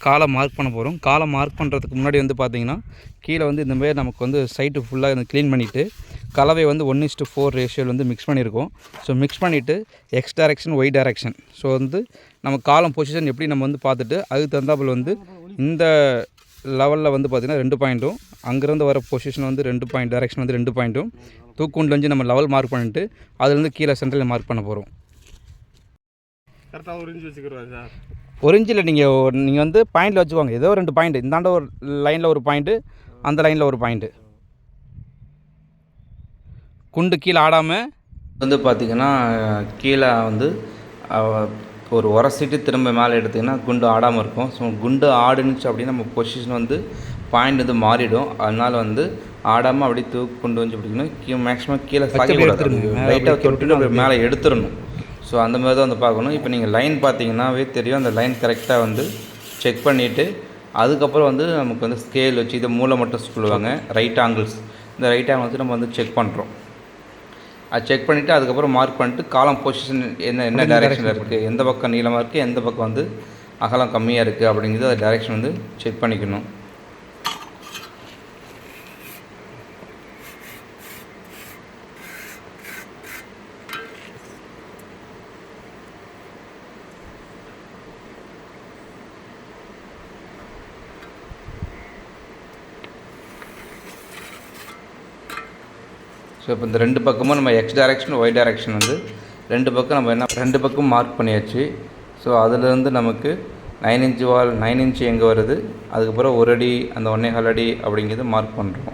காலை மார்க் பண்ண போகிறோம் காலை மார்க் பண்ணுறதுக்கு முன்னாடி வந்து பார்த்தீங்கன்னா கீழே வந்து இந்தமாதிரி நமக்கு வந்து சைட்டு ஃபுல்லாக வந்து க்ளீன் பண்ணிவிட்டு கலவை வந்து ஒன் இஸ்ட்டு ஃபோர் ரேஷியோவில் வந்து மிக்ஸ் பண்ணியிருக்கோம் ஸோ மிக்ஸ் பண்ணிவிட்டு X direction Y direction so வந்து நம்ம காலம் பொசிஷன் எப்படி நம்ம வந்து பார்த்துட்டு அதுக்கு தகுந்தாப்புல வந்து இந்த லெவலில் வந்து பார்த்திங்கன்னா ரெண்டு பாயிண்ட்டும். அங்கேருந்து வர பொசிஷன் வந்து ரெண்டு பாயிண்ட் டைரக்ஷன் வந்து ரெண்டு பாயிண்ட்டும். தூக்குண்டில் வந்து நம்ம லெவல் மார்க் பண்ணிட்டு அதுலேருந்து கீழே சென்டரில் மார்க் பண்ண போகிறோம் கரெக்டாக ஒரு இன்ச்சு வச்சுக்கிறோம் சார். ஒரு இன்ச்சில் நீங்கள் நீங்கள் வந்து பாயிண்டில் வச்சுக்கோங்க. ஏதோ ரெண்டு பாயிண்ட் இந்தாண்ட ஒரு லைனில் ஒரு பாயிண்ட்டு அந்த லைனில் ஒரு பாயிண்ட்டு குண்டு கீழே ஆடாமல் வந்து பார்த்திங்கன்னா கீழே வந்து ஒரு உரசிட்டு திரும்ப மேலே எடுத்திங்கன்னா குண்டு ஆடாமல் இருக்கும். ஸோ குண்டு ஆடுனுச்சு அப்படின்னா நம்ம பொசிஷன் வந்து பாயிண்ட் வந்து மாறிடும். அதனால் வந்து ஆடாமல் அப்படியே தூக்கு கொண்டு வந்து பிடிக்கணும். மேக்ஸிமம் கீழே லைட்டாக தொட்டுட்டு அப்படியே மேலே எடுத்துடணும். ஸோ அந்த மாதிரி தான் வந்து பார்க்கணும். இப்போ நீங்கள் லைன் பார்த்தீங்கன்னாவே தெரியும். அந்த லைன் கரெக்டாக வந்து செக் பண்ணிவிட்டு அதுக்கப்புறம் வந்து நமக்கு வந்து ஸ்கேல் வச்சு இதை மூளை மட்டும் சொல்லுவாங்க. ரைட் ஆங்கிள்ஸ் இந்த ரைட் ஆங்கிள் வந்து நம்ம வந்து செக் பண்ணுறோம் அது செக் பண்ணிவிட்டு அதுக்கப்புறம் மார்க் பண்ணிட்டு காலம் பொசிஷன் என்ன என்ன டைரெக்ஷனில் இருக்குது எந்த பக்கம் நீளமாக இருக்குது எந்த பக்கம் வந்து அகலம் கம்மியாக இருக்குது அப்படிங்கிறது அது டைரெக்ஷன் வந்து செக் பண்ணிக்கணும். ஸோ இப்போ இந்த ரெண்டு பக்கமும் நம்ம எக்ஸ் டைரக்ஷன் ஒய் டைரக்ஷன் வந்து ரெண்டு பக்கம் நம்ம என்ன ரெண்டு பக்கம் மார்க் பண்ணியாச்சு. ஸோ அதுலேருந்து நமக்கு nine inch wall nine inch எங்கே வருது? அதுக்கப்புறம் ஒரு அடி அந்த ஒன்றே கால் அடி அப்படிங்கிறது மார்க் பண்ணுறோம்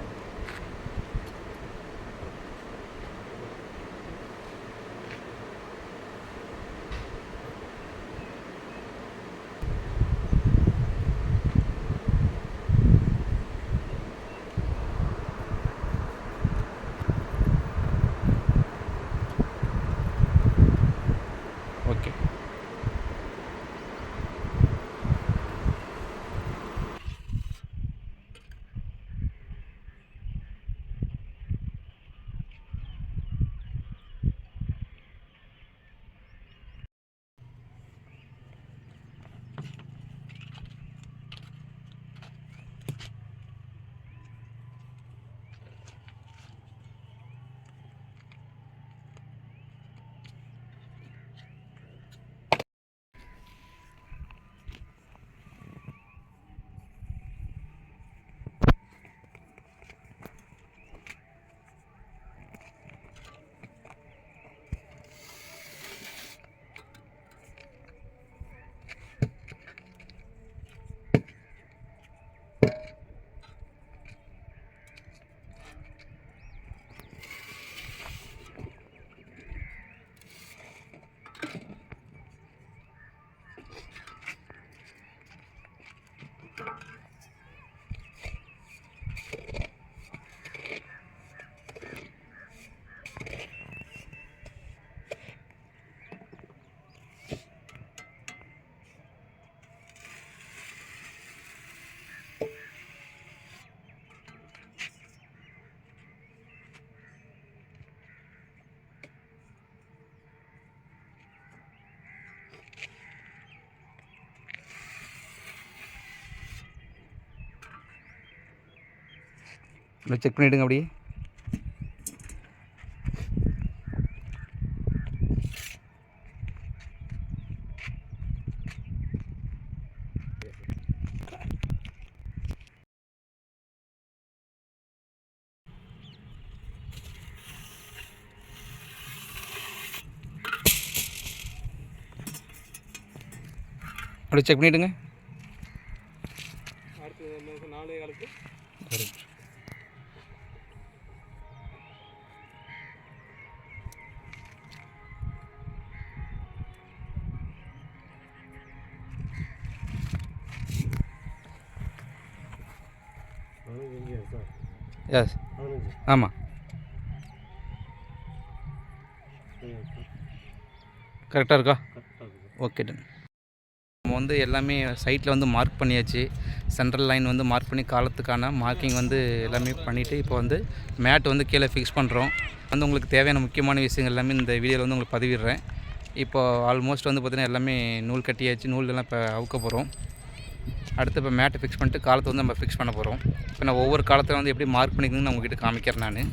இல்லை செக் பண்ணிவிடுங்க அப்படியே. அப்படியே செக் பண்ணிவிடுங்க அடுத்து நம்ம நாலே காலுக்கு? எஸ் ஆமாம் கரெக்டாக இருக்கா? ஓகே டன் நம்ம வந்து எல்லாமே சைட்டில் வந்து மார்க் பண்ணியாச்சு. சென்ட்ரல் லைன் வந்து மார்க் பண்ணி காலத்துக்கான மார்க்கிங் வந்து எல்லாமே பண்ணிவிட்டு இப்போ வந்து மேட் வந்து கீழே ஃபிக்ஸ் பண்ணுறோம் வந்து உங்களுக்கு தேவையான முக்கியமான விஷயங்கள் எல்லாமே இந்த வீடியோவில் வந்து உங்களுக்கு பதிவிடுறேன். இப்போ ஆல்மோஸ்ட் வந்து பார்த்திங்கன்னா எல்லாமே நூல் கட்டியாச்சு. நூல் எல்லாம் இப்போ அவுக்க போகிறோம் அடுத்து இப்போ மேட்டை ஃபிக்ஸ் பண்ணிட்டு காலத்தை வந்து நம்ம ஃபிக்ஸ் பண்ண போகிறோம் இப்போ நான் ஒவ்வொரு காலத்தில் வந்து எப்படி மார்க் பண்ணிக்கணும்னு நான் உங்ககிட்ட காமிக்கிறேன் நான்.